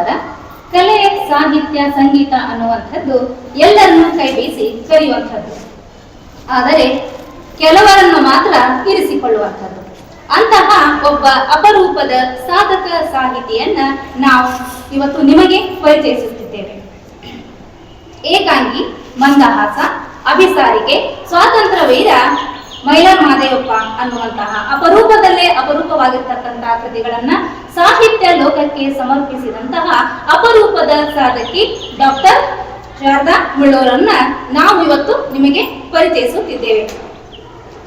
ನಮಸ್ಕಾರ ಕಲೆ, ಸಾಹಿತ್ಯ, ಸಂಗೀತ ಅನ್ನುವಂಥದ್ದು ಎಲ್ಲರನ್ನೂ ಕೈ ಬೀಸಿ ಕರೆಯುವಂಥದ್ದು ಆದರೆ ಕೆಲವರನ್ನು ಮಾತ್ರ ಇರಿಸಿಕೊಳ್ಳುವಂಥದ್ದು. ಅಂತಹ ಒಬ್ಬ ಅಪರೂಪದ ಸಾಧಕ ಸಾಹಿತಿಯನ್ನ ನಾವು ಇವತ್ತು ನಿಮಗೆ ಪರಿಚಯಿಸುತ್ತಿದ್ದೇವೆ. ಏಕಾಂಗಿ ಮಂದಹಾಸ, ಅಭಿಸಾರಿಗೆ ಸ್ವಾತಂತ್ರ್ಯ ವೀರ ಮೈಲಾರ್ ಮಾದೇವಪ್ಪ ಅನ್ನುವಂತಹ ಅಪರೂಪದಲ್ಲೇ ಅಪರೂಪವಾಗಿರ್ತಕ್ಕಂತಹ ಕೃತಿಗಳನ್ನ ಸಾಹಿತ್ಯ ಲೋಕಕ್ಕೆ ಸಮರ್ಪಿಸಿದಂತಹ ಅಪರೂಪದ ಸಾಧಕಿ ಡಾಕ್ಟರ್ ಶಾರದಾ ಮುಳ್ಳೂರನ್ನ ನಾವು ಇವತ್ತು ನಿಮಗೆ ಪರಿಚಯಿಸುತ್ತಿದ್ದೇವೆ.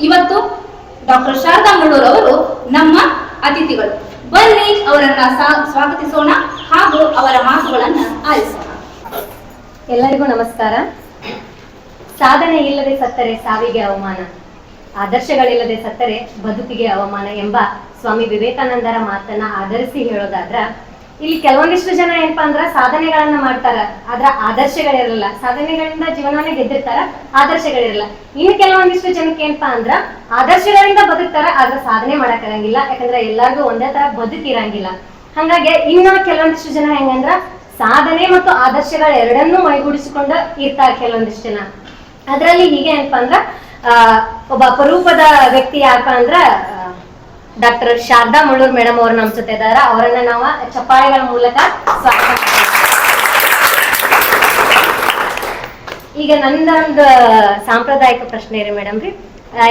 ಇವತ್ತು ಡಾಕ್ಟರ್ ಶಾರದಾ ಮುಳ್ಳೂರ್ ಅವರು ನಮ್ಮ ಅತಿಥಿಗಳು. ಬನ್ನಿ ಅವರನ್ನ ಸ್ವಾಗತಿಸೋಣ ಹಾಗೂ ಅವರ ಮಾತುಗಳನ್ನ ಆಲಿಸೋಣ. ಎಲ್ಲರಿಗೂ ನಮಸ್ಕಾರ. ಸಾಧನೆ ಇಲ್ಲದೆ ಸತ್ತರೆ ಸಾವಿಗೆ ಅವಮಾನ. ಆದರ್ಶಗಳಿಲ್ಲದೆ ಸತ್ತರೆ ಬದುಕಿಗೆ ಅವಮಾನ ಎಂಬ ಸ್ವಾಮಿ ವಿವೇಕಾನಂದರ ಮಾತನ್ನ ಆಧರಿಸಿ ಹೇಳೋದಾದ್ರ, ಇಲ್ಲಿ ಕೆಲವೊಂದಿಷ್ಟು ಜನ ಏನಪ್ಪಾ ಅಂದ್ರ ಸಾಧನೆಗಳನ್ನ ಮಾಡ್ತಾರ, ಆದ್ರ ಆದರ್ಶಗಳಿರಲ್ಲ. ಸಾಧನೆಗಳಿಂದ ಜೀವನವನ್ನ ಗೆದ್ದಿರ್ತಾರ, ಆದರ್ಶಗಳಿರಲ್ಲ. ಇನ್ನು ಕೆಲವೊಂದಿಷ್ಟು ಜನಕ್ಕೆ ಏನಪ್ಪಾ ಅಂದ್ರ ಆದರ್ಶಗಳಿಂದ ಬದುಕ್ತಾರ, ಆದ್ರ ಸಾಧನೆ ಮಾಡಕ್ಕಾಗಂಗಿಲ್ಲ ಯಾಕಂದ್ರೆ ಎಲ್ಲಾರ್ಗು ಒಂದೇ ತರ ಬದುಕಿರಂಗಿಲ್ಲ ಹಂಗಾಗಿ ಇನ್ನ ಕೆಲವೊಂದಿಷ್ಟು ಜನ ಹೆಂಗಂದ್ರ ಸಾಧನೆ ಮತ್ತು ಆದರ್ಶಗಳ ಎರಡನ್ನೂ ಮೈಗೂಡಿಸಿಕೊಂಡು ಇರ್ತಾರ ಕೆಲವೊಂದಿಷ್ಟು ಜನ. ಅದರಲ್ಲಿ ಹೀಗೆ ಏನಪ್ಪಾ ಅಂದ್ರ ಒಬ್ಬ ಅಪರೂಪದ ವ್ಯಕ್ತಿ ಯಾಕ ಅಂದ್ರ ಡಾಕ್ಟರ್ ಶಾರದಾ ಮುಳ್ಳೂರ್ ಮೇಡಮ್ ಅವ್ರು ನಮ್ಮ ಜೊತೆ ಇದಾರ. ಅವರನ್ನ ನಾವು ಚಪ್ಪಾಳೆಗಳ ಮೂಲಕ ಸ್ವಾಗತ. ಈಗ ನಂದೊಂದು ಸಾಂಪ್ರದಾಯಿಕ ಪ್ರಶ್ನೆ ರೀ ಮೇಡಮ್ ರೀ.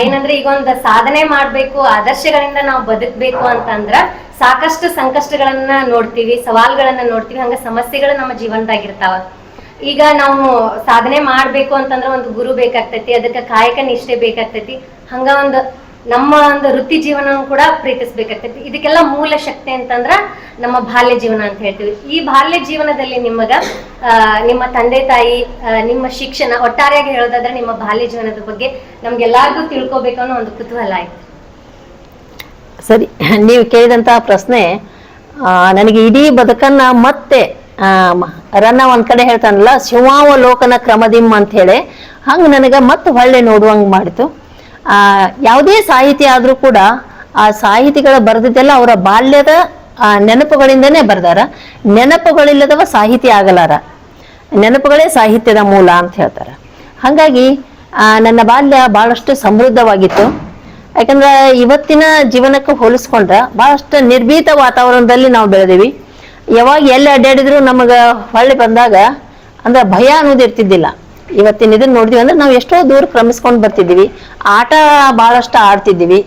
ಏನಂದ್ರೆ ಈಗ ಒಂದು ಸಾಧನೆ ಮಾಡ್ಬೇಕು, ಆದರ್ಶಗಳಿಂದ ನಾವು ಬದುಕ್ಬೇಕು ಅಂತಂದ್ರ ಸಾಕಷ್ಟು ಸಂಕಷ್ಟಗಳನ್ನ ನೋಡ್ತೀವಿ, ಸವಾಲ್ಗಳನ್ನ ನೋಡ್ತೀವಿ, ಹಂಗ ಸಮಸ್ಯೆಗಳು ನಮ್ಮ ಜೀವನದಾಗಿರ್ತಾವ ಈಗ ನಾವು ಸಾಧನೆ ಮಾಡ್ಬೇಕು ಅಂತಂದ್ರ ಒಂದು ಗುರು ಬೇಕಾಗ್ತೈತಿ, ಅದಕ್ಕೆ ಕಾಯಕ ನಿಷ್ಠೆ ಬೇಕಾಗ್ತೈತಿ, ಹಂಗ ಒಂದು ನಮ್ಮ ಒಂದು ವೃತ್ತಿ ಜೀವನ ಕೂಡ ಪ್ರೀತಿಸ್ಬೇಕಾಗ್ತೈತಿ. ಇದಕ್ಕೆಲ್ಲ ಮೂಲ ಶಕ್ತಿ ಅಂತಂದ್ರ ನಮ್ಮ ಬಾಲ್ಯ ಜೀವನ ಅಂತ ಹೇಳ್ತೀವಿ. ಈ ಬಾಲ್ಯ ಜೀವನದಲ್ಲಿ ನಿಮಗ ನಿಮ್ಮ ತಂದೆ ತಾಯಿ ನಿಮ್ಮ ಶಿಕ್ಷಣ, ಒಟ್ಟಾರೆಯಾಗಿ ಹೇಳೋದಾದ್ರೆ ನಿಮ್ಮ ಬಾಲ್ಯ ಜೀವನದ ಬಗ್ಗೆ ನಮ್ಗೆಲ್ಲಾರ್ಗೂ ತಿಳ್ಕೊಬೇಕು ಅನ್ನೋ ಒಂದು ಕುತೂಹಲ ಆಯ್ತು. ಸರಿ, ನೀವು ಕೇಳಿದಂತಹ ಪ್ರಶ್ನೆ ನನಗೆ ಇಡೀ ಬದುಕನ್ನ ಮತ್ತೆ ರನ್ನ ಒಂದ್ ಕಡೆ ಹೇಳ್ತಾನಲ್ಲ ಶಿವಾವಲೋಕನ ಕ್ರಮದಿಮ್ ಅಂತ ಹೇಳಿ ಹಂಗ ನನಗೆ ಮತ್ತೆ ಹೊಳ್ಳೆ ನೋಡುವಂಗ್ ಮಾಡಿತು. ಆ ಯಾವುದೇ ಸಾಹಿತಿ ಆದ್ರೂ ಕೂಡ ಆ ಸಾಹಿತಿಗಳ ಬರೆದಿದ್ದೆಲ್ಲ ಅವರ ಬಾಲ್ಯದ ಆ, ನೆನಪುಗಳಿಂದನೇ ಬರ್ದಾರ. ನೆನಪುಗಳಿಲ್ಲದವ ಸಾಹಿತಿ ಆಗಲಾರ. ನೆನಪುಗಳೇ ಸಾಹಿತ್ಯದ ಮೂಲ ಅಂತ ಹೇಳ್ತಾರ. ಹಾಗಾಗಿ ನನ್ನ ಬಾಲ್ಯ ಬಹಳಷ್ಟು ಸಮೃದ್ಧವಾಗಿತ್ತು. ಯಾಕಂದ್ರೆ ಇವತ್ತಿನ ಜೀವನಕ್ಕೆ ಹೋಲಿಸ್ಕೊಂಡ್ರೆ ಬಹಳಷ್ಟು ನಿರ್ಭೀತ ವಾತಾವರಣದಲ್ಲಿ ನಾವು ಬೆಳೆದೀವಿ. ಯಾವಾಗ ಎಲ್ಲಿ ಅಡ್ಡಾಡಿದ್ರು ನಮಗೆ ಹೊಳ್ಳಿ ಬಂದಾಗ ಅಂದ್ರೆ ಭಯ ಅನ್ನೋದು ಇರ್ತಿದ್ದಿಲ್ಲ. ಇವತ್ತಿನ ಇದನ್ನ ನೋಡಿದ್ವಿ ಅಂದ್ರೆ ನಾವು ಎಷ್ಟೋ ದೂರ ಕ್ರಮಿಸ್ಕೊಂಡು ಬರ್ತಿದ್ದೀವಿ. ಆಟ ಬಹಳಷ್ಟ ಆಡ್ತಿದ್ದೀವಿ.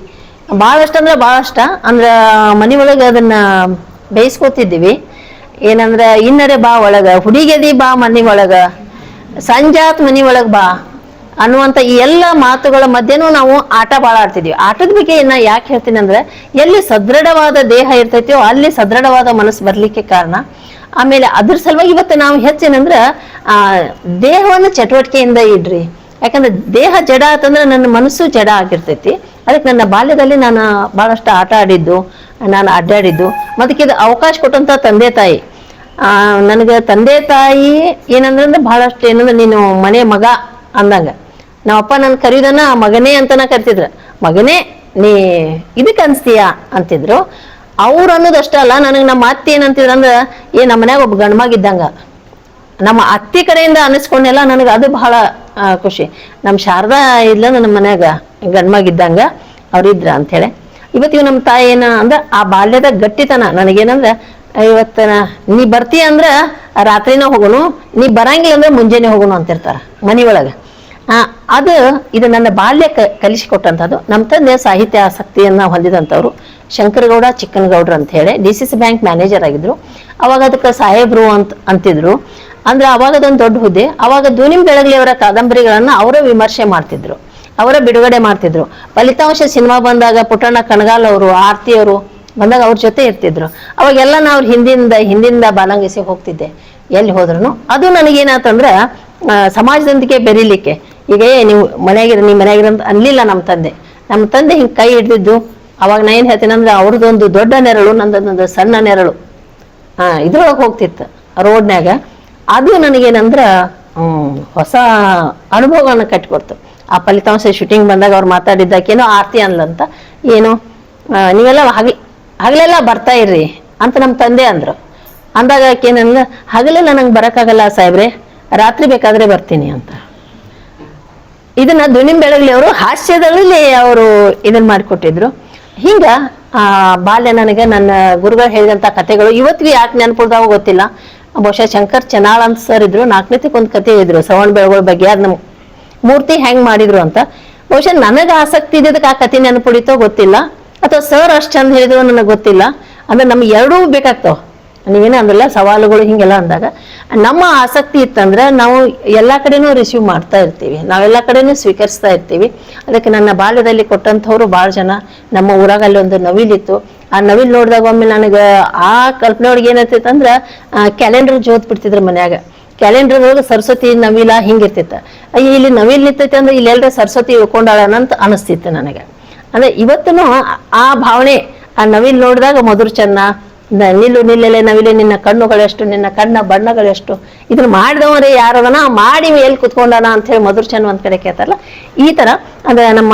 ಬಹಳಷ್ಟ ಅಂದ್ರೆ ಬಹಳಷ್ಟ ಅಂದ್ರೆ ಮನೆ ಅದನ್ನ ಬೇಯಿಸ್ಕೊತಿದ್ದೀವಿ. ಏನಂದ್ರ, ಇನ್ನರೆ ಬಾ ಒಳಗ ಹುಡುಗದಿ ಬಾ ಮನಿ ಒಳಗ, ಸಂಜಾತ್ ಮನಿ ಒಳಗೆ ಬಾ ಅನ್ನುವಂತ ಈ ಎಲ್ಲ ಮಾತುಗಳ ಮಧ್ಯನೂ ನಾವು ಆಟ ಭಾಳ ಆಡ್ತಿದ್ವಿ. ಆಟದ ಬಗ್ಗೆ ನಾ ಯಾಕೆ ಹೇಳ್ತೀನಿ ಅಂದ್ರೆ, ಎಲ್ಲಿ ಸದೃಢವಾದ ದೇಹ ಇರ್ತೈತಿಯೋ ಅಲ್ಲಿ ಸದೃಢವಾದ ಮನಸ್ಸು ಬರ್ಲಿಕ್ಕೆ ಕಾರಣ. ಆಮೇಲೆ ಅದ್ರ ಸಲುವಾಗಿ ಇವತ್ತು ನಾವು ಹೆಚ್ಚೇನಂದ್ರ, ಆ, ದೇಹವನ್ನು ಚಟುವಟಿಕೆಯಿಂದ ಇಡ್ರಿ. ಯಾಕಂದ್ರೆ ದೇಹ ಜಡ ಆತಂದ್ರೆ ನನ್ನ ಮನಸ್ಸು ಜಡ ಆಗಿರ್ತೈತಿ. ಅದಕ್ಕೆ ನನ್ನ ಬಾಲ್ಯದಲ್ಲಿ ನಾನು ಬಹಳಷ್ಟು ಆಟ ಆಡಿದ್ದು, ನಾನು ಅಡ್ಡಾಡಿದ್ದು. ಮತ್ತಕ್ಕೆ ಇದು ಅವಕಾಶ ಕೊಟ್ಟಂತ ತಂದೆ ತಾಯಿ. ಆ, ನನಗೆ ತಂದೆ ತಾಯಿ ಏನಂದ್ರೆ ಬಹಳಷ್ಟು ಏನಂದ್ರೆ ನೀನು ಮನೆ ಮಗ ಅಂದಂಗ. ನಮ್ಮಪ್ಪ ನನ್ ಕರೀದನ್ನ ಮಗನೇ ಅಂತನ ಕರಿತಿದ್ರ. ಮಗನೇ, ನೀ ಇದಕ್ಕೆ ಅನ್ಸ್ತೀಯ? ಅಂತಿದ್ರು. ಅವ್ರು ಅನ್ನೋದಷ್ಟೇ ಅಲ್ಲ, ನನಗೆ ನಮ್ಮ ಅತ್ತೆ ಏನಂತಿದ್ರು ಅಂದ್ರೆ, ಏ, ನಮ್ಮ ಮನ್ಯಾಗ ಒಬ್ಬ ಇದ್ದಂಗ ನಮ್ಮ ಅತ್ತಿ ಕಡೆಯಿಂದ ಅನಿಸ್ಕೊಂಡೆಲ್ಲ ನನಗೆ ಅದು ಬಹಳ ಖುಷಿ. ನಮ್ಮ ಶಾರದಾ ಇದ್ಲ ನನ್ನ ಮನ್ಯಾಗ ಗಂಡ್ಮಗಿದ್ದಂಗ ಅವ್ರಿದ್ರ ಅಂಥೇಳಿ ಇವತ್ತಿಗೆ ನಮ್ಮ ತಾಯಿ ಏನ ಅಂದ್ರೆ, ಆ ಬಾಲ್ಯದ ಗಟ್ಟಿತನ ನನಗೇನಂದ್ರೆ, ಇವತ್ತ ನೀ ಬರ್ತೀಯ ಅಂದ್ರೆ ರಾತ್ರಿನ ಹೋಗುನು, ನೀ ಬರಂಗಿಲ್ಲ ಅಂದ್ರೆ ಮುಂಜಾನೆ ಹೋಗುನು ಅಂತಿರ್ತಾರ ಮನಿ ಒಳಗ ಆ ಅದು ಇದು ನನ್ನ ಬಾಲ್ಯ ಕ, ಕಲಿಸಿಕೊಟ್ಟಂಥದ್ದು. ನಮ್ಮ ತಂದೆ ಸಾಹಿತ್ಯ ಆಸಕ್ತಿಯನ್ನ ಹೊಂದಿದಂಥವ್ರು. ಶಂಕರಗೌಡ, ಚಿಕ್ಕನಗೌಡ್ರು ಅಂತ ಹೇಳಿ D C C bank manager ಆಗಿದ್ರು. ಅವಾಗ ಅದಕ್ಕೆ ಸಾಹೇಬ್ರು ಅಂತ, ಅಂತಿದ್ರು. ಅಂದ್ರೆ ಅವಾಗ ಅದೊಂದು ದೊಡ್ಡ ಹುದ್ದೆ. ಅವಾಗ ದೂನಿಂ ಬೆಳಗ್ಲಿಯವರ ಕಾದಂಬರಿಗಳನ್ನ ಅವರೇ ವಿಮರ್ಶೆ ಮಾಡ್ತಿದ್ರು. ಅವರ ಬಿಡುಗಡೆ ಮಾಡ್ತಿದ್ರು. ಫಲಿತಾಂಶ ಸಿನಿಮಾ ಬಂದಾಗ ಪುಟ್ಟಣ್ಣ ಕಣಗಾಲ್ ಅವರು, ಆರ್ತಿ ಅವರು ಬಂದಾಗ ಅವ್ರ ಜೊತೆ ಇರ್ತಿದ್ರು. ಅವಾಗೆಲ್ಲ ನಾವು ಹಿಂದಿಂದ ಹಿಂದಿಂದ ಬಾಲಂಗಿಸಿ ಹೋಗ್ತಿದ್ದೆ. ಎಲ್ಲಿ ಹೋದ್ರು ಅದು ನನಗೇನಾತಂದ್ರ ಸಮಾಜದೊಂದಿಗೆ ಬೆರೀಲಿಕ್ಕೆ. ಈಗ ನೀವು ಮನೆಯಾಗಿರ ನೀವು ಮನೆಯಾಗಿರ ಅಂತ ಅನ್ಲಿಲ್ಲ ನಮ್ಮ ತಂದೆ. ನಮ್ಮ ತಂದೆ ಹಿಂಗೆ ಕೈ ಹಿಡ್ದಿದ್ದು, ಅವಾಗ ನಾ ಏನು ಹೇಳ್ತೀನಿ ಅಂದ್ರೆ ಅವ್ರದ್ದೊಂದು ದೊಡ್ಡ ನೆರಳು, ನಂದೊಂದು ಸಣ್ಣ ನೆರಳು. ಹಾ, ಇದ್ರೊಳಗೆ ಹೋಗ್ತಿತ್ತು ರೋಡ್ನ್ಯಾಗ. ಅದು ನನಗೇನಂದ್ರೆ ಹೊಸ ಅನುಭವಗಳನ್ನ ಕಟ್ಟಿಕೊಡ್ತು ಆ ಫಲಿತಾಂಶ ಶೂಟಿಂಗ್ ಬಂದಾಗ ಅವ್ರು ಮಾತಾಡಿದ್ದಕ್ಕೇನೋ ಆರ್ತಿ ಅನ್ಲಂತ, ಏನು ನೀವೆಲ್ಲ ಹಗ್ ಹಗಲೆಲ್ಲ ಬರ್ತಾ ಇರ್ರಿ ಅಂತ ನಮ್ಮ ತಂದೆ ಅಂದ್ರು. ಅಂದಾಗ ಏನಂದ್ರೆ ಹಗಲೆಲ್ಲ ನಂಗೆ ಬರೋಕ್ಕಾಗಲ್ಲ ಸಾಹೇಬ್ರೆ, ರಾತ್ರಿ ಬೇಕಾದ್ರೆ ಬರ್ತೀನಿ ಅಂತ. ಇದನ್ನ ದುನಿಂ ಬೆಳಗ್ಲಿ ಅವರು, ಹಾಸ್ಯದಲ್ಲಿ ಅವರು ಇದನ್ನ ಮಾಡಿಕೊಟ್ಟಿದ್ರು. ಹಿಂಗ, ಆ, ಬಾಲ್ಯ ನನಗೆ ನನ್ನ ಗುರುಗಳು ಹೇಳಿದಂತ ಕಥೆಗಳು ಇವತ್ತಿಗೆ ಯಾಕೆ ನೆನಪುದಾವ ಗೊತ್ತಿಲ್ಲ. ಬಹುಶಃ ಶಂಕರ್ ಚನಾಳ್ ಅಂತ ಸರ್ ಇದ್ರು, ನಾಲ್ಕನೇತಿಗೆ ಒಂದು ಕತೆ ಇದ್ರು ಸವಣ ಬೆಳಗಳ ಬಗ್ಗೆ ಅದ್ ಮೂರ್ತಿ ಹೆಂಗ್ ಮಾಡಿದ್ರು ಅಂತ. ಬಹುಶಃ ನನಗೆ ಆಸಕ್ತಿ ಇದ್ದದಕ್ಕೆ ಆ ಕತೆ ನೆನ್ಪುಡಿತೋ ಗೊತ್ತಿಲ್ಲ, ಅಥವಾ ಸರ್ ಅಷ್ಟು ಚಂದ ಹೇಳಿದ್ರು ನನಗೆ ಗೊತ್ತಿಲ್ಲ. ಅಂದ್ರೆ ನಮ್ಗೆ ಎರಡೂ ಬೇಕಾಗ್ತಾವ. ನೀವೇನೇ ಅಂದ್ರಲ್ಲ ಸವಾಲುಗಳು ಹಿಂಗೆಲ್ಲ ಅಂದಾಗ. ನಮ್ಮ ಆಸಕ್ತಿ ಇತ್ತಂದ್ರೆ ನಾವು ಎಲ್ಲ ಕಡೆನೂ ರಿಸೀವ್ ಮಾಡ್ತಾ ಇರ್ತೀವಿ. ನಾವೆಲ್ಲ ಕಡೆನೂ ಸ್ವೀಕರಿಸ್ತಾ ಇರ್ತೀವಿ. ಅದಕ್ಕೆ ನನ್ನ ಬಾಲ್ಯದಲ್ಲಿ ಕೊಟ್ಟಂಥವ್ರು ಭಾಳ ಜನ. ನಮ್ಮ ಊರಾಗ ಅಲ್ಲಿ ಒಂದು ನವಿಲಿತ್ತು ಆ ನವಿಲ್ ನೋಡಿದಾಗ ಒಮ್ಮೆ ನನಗೆ ಆ ಕಲ್ಪನೆ ಒಳಗೆ ಏನಾಗ್ತಿತ್ತು ಅಂದ್ರೆ ಕ್ಯಾಲೆಂಡರ್ ಜೋತ್ ಬಿಡ್ತಿದ್ರು ಮನ್ಯಾಗ. ಕ್ಯಾಲೆಂಡರ್ ಒಳಗೆ ಸರಸ್ವತಿ ನವಿಲ ಹಿಂಗಿರ್ತಿತ್ತು. ಅಯ್ಯ, ಇಲ್ಲಿ ನವಿಲ್ ನಿಂತೈತೆ ಅಂದ್ರೆ ಇಲ್ಲಿ ಎಲ್ಲರ ಸರಸ್ವತಿ ಇಳ್ಕೊಂಡಾಳನ ಅಂತ ಅನಿಸ್ತಿತ್ತು ನನಗೆ. ಅಂದ್ರೆ ಇವತ್ತೂ ಆ ಭಾವನೆ, ಆ ನವಿಲ್ ನೋಡಿದಾಗ ಮಧುರ್ ಚೆನ್ನ ನಿಲ್ಲು, ನಿಲ್ಲೆಲೆ, ನವಿಲೆ, ನಿನ್ನ ಕಣ್ಣುಗಳೆಷ್ಟು, ನಿನ್ನ ಕಣ್ಣ ಬಣ್ಣಗಳೆಷ್ಟು. ಇದನ್ನ ಮಾಡಿದವರೇ ಯಾರದನ ಮಾಡಿ ಎಲ್ಲಿ ಕುತ್ಕೊಂಡಾನ ಅಂತ ಹೇಳಿ ಮಧುರ್ ಚೆನ್ನ ಒಂದ್ ಕಡೆ ಕೇಳ್ತಾರಲ್ಲ. ಈ ತರ, ಅಂದ್ರೆ ನಮ್ಮ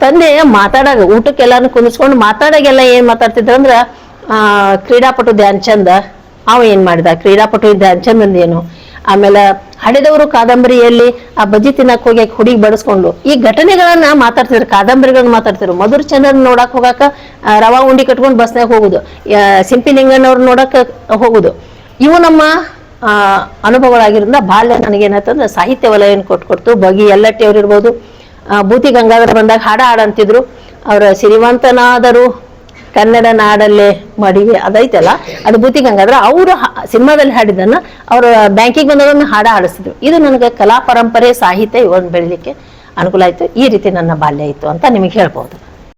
ತಂದೆ ಮಾತಾಡಾಗ ಊಟಕ್ಕೆಲ್ಲಾನು ಕುಂದಿಸ್ಕೊಂಡು ಮಾತಾಡಾಗೆಲ್ಲ ಏನ್ ಮಾತಾಡ್ತಿದ್ರು ಅಂದ್ರ, ಆ, ಕ್ರೀಡಾಪಟು ಧ್ಯಾನ್ ಚಂದ ಅವ ಏನ್ ಮಾಡಿದ? ಕ್ರೀಡಾಪಟು ಧ್ಯಾನ್ ಚಂದ್ ಏನು ಆಮೇಲೆ ಹಳೆದವರು ಕಾದಂಬರಿಯಲ್ಲಿ ಆ ಬಜ್ಜಿ ತಿನ್ನಕ್ ಹೋಗಿ ಹುಡುಗಿ ಬಡಿಸ್ಕೊಂಡು, ಈ ಘಟನೆಗಳನ್ನ ಮಾತಾಡ್ತಿದ್ರು, ಕಾದಂಬರಿಗಳನ್ನ ಮಾತಾಡ್ತಿದ್ರು. ಮಧುರ್ ಚಂದ್ರನ್ ನೋಡಕ್ ಹೋಗಾಕ ರವಾ ಉಂಡಿ ಕಟ್ಕೊಂಡು ಬಸ್ನಾಗ ಹೋಗುದು. ಸಿಂಪಿ ಲಿಂಗಣ್ಣವ್ರ ನೋಡಕ್ ಹೋಗುದು. ಇವು ನಮ್ಮ ಅನುಭವಗಳಾಗಿರೋದ್ರಿಂದ ಬಾಲ್ಯ ನನಗೇನಾಯ್ತಂದ್ರೆ ಸಾಹಿತ್ಯ ವಲಯ ಕೊಟ್ಕೊಡ್ತು ಬಗಿ ಎಲ್ಲಟ್ಟಿ ಅವ್ರು ಇರ್ಬೋದು ಬೂತಿ ಗಂಗಾಧರ ಬಂದಾಗ ಹಾಡ ಹಾಡಂತಿದ್ರು. ಅವರ ಸಿರಿವಂತನಾದರು ಕನ್ನಡ ನಾಡಲ್ಲೇ ಮಡಿವೆ ಅದೈತಲ್ಲ? ಅದು ಬೂತಿ ಗಂಗಾಧರ ಅವರು ಸಿನಿಮಾದಲ್ಲಿ ಹಾಡಿದ್ದನ್ನ ಅವರು ಬ್ಯಾಂಕಿಗೆ ಬಂದವರನ್ನ ಹಾಡ ಹಾಡಿಸಿದ್ರು. ಇದು ನನಗೆ ಕಲಾ ಪರಂಪರೆ ಸಾಹಿತ್ಯ ಇವನ್ ಬೆಳಿಲಿಕ್ಕೆ ಅನುಕೂಲ ಆಯ್ತು. ಈ ರೀತಿ ನನ್ನ ಬಾಲ್ಯ ಇತ್ತು ಅಂತ ನಿಮಗೆ ಹೇಳ್ಬೋದು.